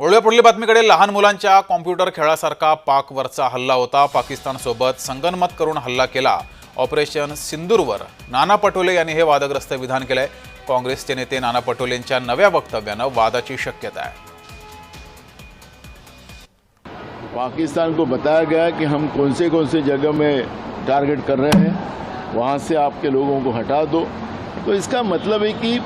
वळूया पुढील बातमीकडे. लहान मुलांच्या कॉम्प्युटर खेळासारखा पाकवरचा हल्ला होता. पाकिस्तानसोबत संगनमत करून हल्ला केला. ऑपरेशन सिंदूरवर नाना पटोले यांनी हे वादग्रस्त विधान केलंय. काँग्रेसचे नेते नाना पटोलेंच्या नव्या वक्तव्यानं वादाची शक्यता आहे. पाकिस्तान को बताया गया कि हम कौन से कौन से जगह में टारगेट कर रहे हैं। वहाँ से आपके लोगों को हटा दो। तो इसका मतलब है कि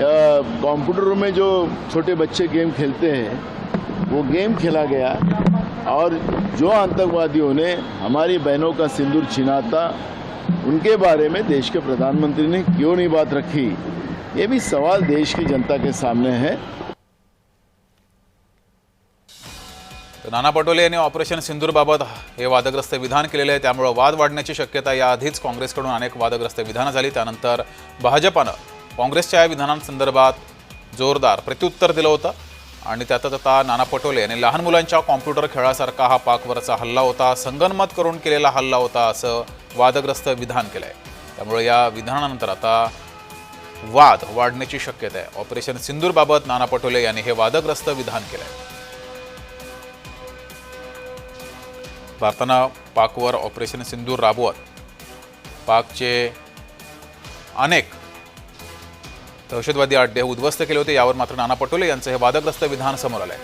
कंप्यूटर में जो छोटे बच्चे गेम खेलते हैं वो गेम खेला गया और जो आतंकवादियों ने हमारी बहनों का सिंदूर छिना था उनके बारे में देश के प्रधानमंत्री ने क्यों नहीं बात रखी? ये भी सवाल देश की जनता के सामने है। तर नाना पटोले यांनी ऑपरेशन सिंदूरबाबत हे वादग्रस्त विधान केलेलं आहे त्यामुळं वाद वाढण्याची शक्यता याआधीच काँग्रेसकडून अनेक वादग्रस्त विधानं झाली. त्यानंतर भाजपानं काँग्रेसच्या या विधानांसंदर्भात जोरदार प्रत्युत्तर दिलं होतं. आणि त्यातच आता नाना पटोले यांनी लहान मुलांच्या कॉम्प्युटर खेळासारखा हा पाकवरचा हल्ला होता संगनमत करून केलेला हल्ला होता असं वादग्रस्त विधान केलं आहे त्यामुळे या विधानानंतर आता वाद वाढण्याची शक्यता आहे. ऑपरेशन सिंदूरबाबत नाना पटोले यांनी हे वादग्रस्त विधान केलं आहे भारतानं पाकवर ऑपरेशन सिंदूर राबवत पाकचे अनेक दहशतवादी अड्डे उद्ध्वस्त केले होते यावर मात्र नाना पटोले यांचं हे वादग्रस्त विधान समोर आलंय.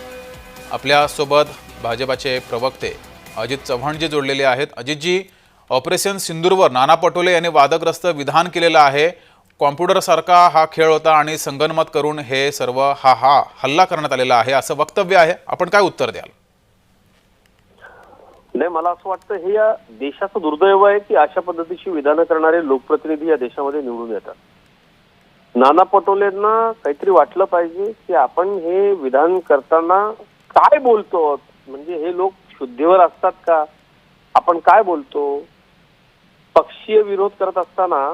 आपल्यासोबत भाजपाचे प्रवक्ते अजित चव्हाण जे जोडलेले आहेत अजितजी ऑपरेशन सिंदूरवर नाना पटोले यांनी वादग्रस्त विधान केलेलं आहे. कॉम्प्युटरसारखा हा खेळ होता आणि संगनमत करून हे सर्व हा हा हल्ला करण्यात आलेला आहे असं वक्तव्य आहे. आपण काय उत्तर द्याल? नाही मला असं वाटतं हे या देशाचं दुर्दैव आहे की अशा पद्धतीची विधानं करणारे लोकप्रतिनिधी या देशामध्ये निवडून येतात. नाना पटोलेंना काहीतरी वाटलं पाहिजे की आपण हे विधान करताना काय बोलतो? म्हणजे हे लोक शुद्धीवर असतात का? आपण काय बोलतो? पक्षीय विरोध करत असताना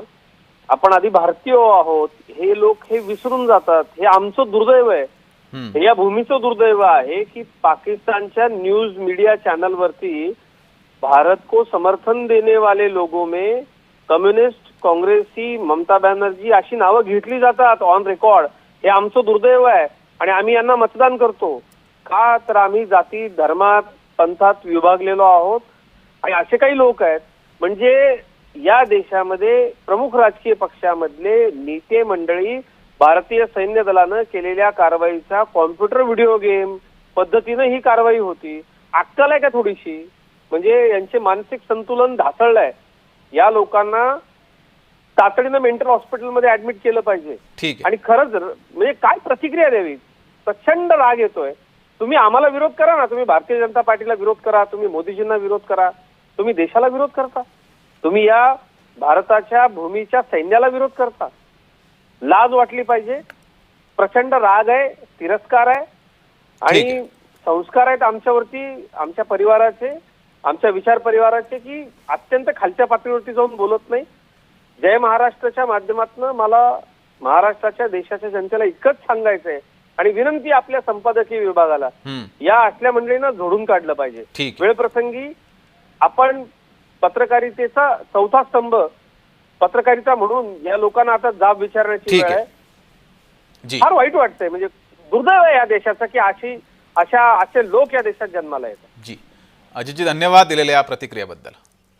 आपण आधी भारतीय आहोत हे लोक हे विसरून जातात. हे आमचं दुर्दैव आहे. हे या भूमीचं दुर्दैव आहे की पाकिस्तानच्या न्यूज मीडिया चॅनल वरती भारत को समर्थन देने वाले लोगों में कम्युनिस्ट काँग्रेसी ममता बॅनर्जी अशी नावं घेतली जातात ऑन रेकॉर्ड हे आमचं दुर्दैव आहे आणि आम्ही यांना मतदान करतो. का तर आम्ही जाती धर्मात पंथात विभागलेलो आहोत. आणि असे काही लोक आहेत. म्हणजे या देशामध्ये प्रमुख राजकीय पक्षामधले नेते मंडळी भारतीय सैन्य दलानं केलेल्या कारवाईचा कॉम्प्युटर व्हिडिओ गेम पद्धतीनं ही कारवाई होती. अक्कल आहे का थोडीशी? म्हणजे यांचे मानसिक संतुलन ढासळलंय. या लोकांना तातडीनं मेंटल हॉस्पिटलमध्ये ऍडमिट केलं पाहिजे. आणि खरंच म्हणजे काय प्रतिक्रिया द्यावी? प्रचंड राग येतोय. तुम्ही आम्हाला विरोध करा ना. तुम्ही भारतीय जनता पार्टीला विरोध करा. तुम्ही मोदीजींना विरोध करा. तुम्ही देशाला विरोध करता. तुम्ही या भारताच्या भूमीच्या सैन्याला विरोध करता. लाज वाटली पाहिजे. प्रचंड राग आहे तिरस्कार आहे. आणि. संस्कार आहेत आमच्यावरती आमच्या परिवाराचे आमच्या विचार परिवाराचे की अत्यंत खालच्या पातळीवरती जाऊन बोलत नाही. जय महाराष्ट्राच्या माध्यमातून मला महाराष्ट्राच्या देशाच्या जनतेला इतकंच सांगायचं आहे आणि विनंती आपल्या संपादकीय विभागाला. या असल्या मंडळींना झोडून काढलं पाहिजे. ठीक. आहे. वेळ प्रसंगी आपण पत्रकारितेचा चौथा स्तंभ पत्रकारिता म्हणून या लोकांना आता जाब विचारण्याची वेळ आहे. फार वाईट वाटतंय. म्हणजे दुर्दैव आहे या देशाचं की अशी अशा असे लोक या देशात जन्माला येतात. जी. अजितजी धन्यवाद दिलेल्या या प्रतिक्रियेबद्दल.